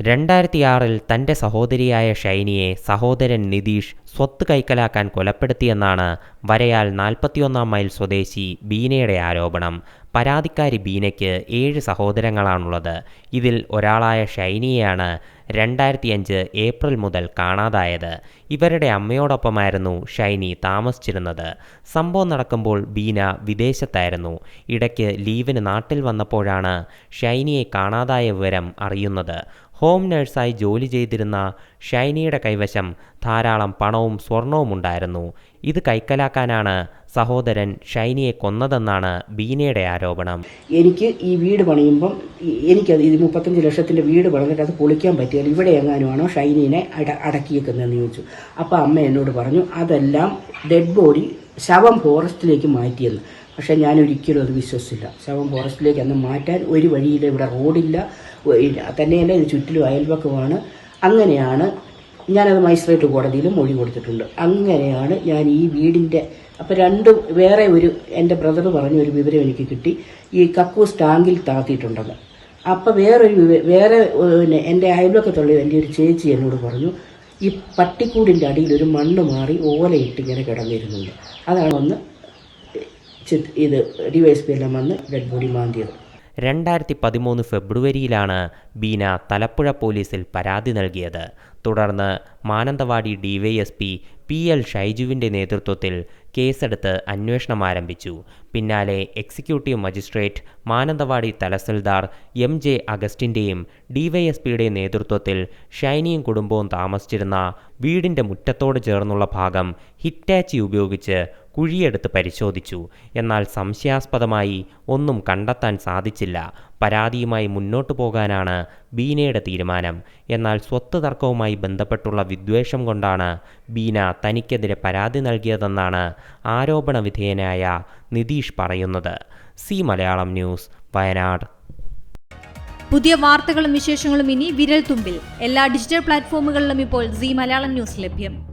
രണ്ടായിരത്തിയാറിൽ തന്റെ സഹോദരിയായ ഷൈനിയെ സഹോദരൻ നിതീഷ് സ്വത്ത് കൈക്കലാക്കാൻ കൊലപ്പെടുത്തിയെന്നാണ് വരയാൽ നാൽപ്പത്തിയൊന്നാം മൈൽ സ്വദേശി ബീനയുടെ ആരോപണം. പരാതിക്കാരി ബീനയ്ക്ക് ഏഴ് സഹോദരങ്ങളാണുള്ളത്. ഇതിൽ ഒരാളായ ഷൈനിയെയാണ് രണ്ടായിരത്തിയഞ്ച് ഏപ്രിൽ മുതൽ കാണാതായത്. ഇവരുടെ അമ്മയോടൊപ്പമായിരുന്നു ഷൈനി താമസിച്ചിരുന്നത്. സംഭവം നടക്കുമ്പോൾ ബീന വിദേശത്തായിരുന്നു. ഇടയ്ക്ക് ലീവിന് നാട്ടിൽ വന്നപ്പോഴാണ് ഷൈനിയെ കാണാതായ വിവരം അറിയുന്നത്. ഹോം നഴ്സായി ജോലി ചെയ്തിരുന്ന ഷൈനിയുടെ കൈവശം ധാരാളം പണവും സ്വർണവും ഉണ്ടായിരുന്നു. ഇത് കൈക്കലാക്കാനാണ് സഹോദരൻ ഷൈനിയെ കൊന്നതെന്നാണ് ബീനയുടെ ആരോപണം. എനിക്ക് ഈ വീട് പണിയുമ്പം എനിക്കത് ഇത് മുപ്പത്തഞ്ച് ലക്ഷത്തിന്റെ വീട് പണിതിട്ട് അത് പൊളിക്കാൻ പറ്റിയാൽ ഇവിടെ എങ്ങാനുമാണോ ഷൈനീനെ അട അടക്കിയേക്കുന്നതെന്ന് ചോദിച്ചു. അപ്പോൾ അമ്മ എന്നോട് പറഞ്ഞു അതെല്ലാം ഡെഡ് ബോഡി ശവം ഫോറസ്റ്റിലേക്ക് മാറ്റിയെന്ന്. പക്ഷേ ഞാൻ ഒരിക്കലും അത് വിശ്വസിച്ചില്ല. ശവം ഫോറസ്റ്റിലേക്ക് അന്ന് മാറ്റാൻ ഒരു വഴിയില്ല ഇവിടെ റോഡില്ല. തന്നെയല്ല ഇത് ചുറ്റിലും അയൽവക്കമാണ്. അങ്ങനെയാണ് ഞാനത് മജിസ്ട്രേറ്റ് കോടതിയിലും മൊഴി കൊടുത്തിട്ടുണ്ട്. അങ്ങനെയാണ് ഞാൻ ഈ വീടിന്റെ അപ്പം രണ്ട് വേറെ ഒരു എന്റെ ബ്രദർ പറഞ്ഞ ഒരു വിവരം എനിക്ക് കിട്ടി. ഈ കക്കൂസ് ടാങ്കിൽ താത്തിയിട്ടുണ്ടെന്ന്. അപ്പം വേറൊരു വേറെ പിന്നെ എന്റെ അയൽവക്കത്തുള്ള എന്റെ ഒരു ചേച്ചി എന്നോട് പറഞ്ഞു ഈ പട്ടിക്കൂടിന്റെ അടിയിൽ ഒരു മണ്ണ് മാറി ഓലയിട്ട് ഇങ്ങനെ കിടന്നിരുന്നുണ്ട്. അതാണ് ഒന്ന് ഇത് ഡിവൈസ് എല്ലാം വന്ന് ഡെഡ് ബോഡി മാന്തിയത്. രണ്ടായിരത്തി പതിമൂന്ന് ഫെബ്രുവരിയിലാണ് ബീന തലപ്പുഴ പോലീസിൽ പരാതി നൽകിയത്. തുടർന്ന് മാനന്തവാടി ഡിവൈഎസ്പി പി എൽ ഷൈജുവിന്റെ നേതൃത്വത്തിൽ കേസെടുത്ത് അന്വേഷണം ആരംഭിച്ചു. പിന്നാലെ executive magistrate Mananthavady tahsildar M J അഗസ്റ്റിന്റെയും ഡിവൈഎസ്പിയുടെ നേതൃത്വത്തിൽ ഷൈനിയും കുടുംബവും താമസിച്ചിരുന്ന വീടിന്റെ മുറ്റത്തോട് ചേർന്നുള്ള ഭാഗം ഹിറ്റാച്ചി ഉപയോഗിച്ച് കുഴിയെടുത്ത് പരിശോധിച്ചു. എന്നാൽ സംശയാസ്പദമായി ഒന്നും കണ്ടെത്താൻ സാധിച്ചില്ല. പരാതിയുമായി മുന്നോട്ടു പോകാനാണ് ബീനയുടെ തീരുമാനം. എന്നാൽ സ്വത്ത് തർക്കവുമായി ബന്ധപ്പെട്ടുള്ള വിദ്വേഷം കൊണ്ടാണ് ബീന തനിക്കെതിരെ പരാതി നൽകിയതെന്നാണ് ആരോപണ വിധേയനായ നിതീഷ് പറയുന്നത്. C Malayalam news Wayanad. പുതിയ വാർത്തകളും വിശേഷങ്ങളും ഇനി വിരൽ തുമ്പിൽ എല്ലാ ഡിജിറ്റൽ പ്ലാറ്റ്ഫോമുകളിലും ഇപ്പോൾ സി മലയാളം ന്യൂസ് ലഭ്യം.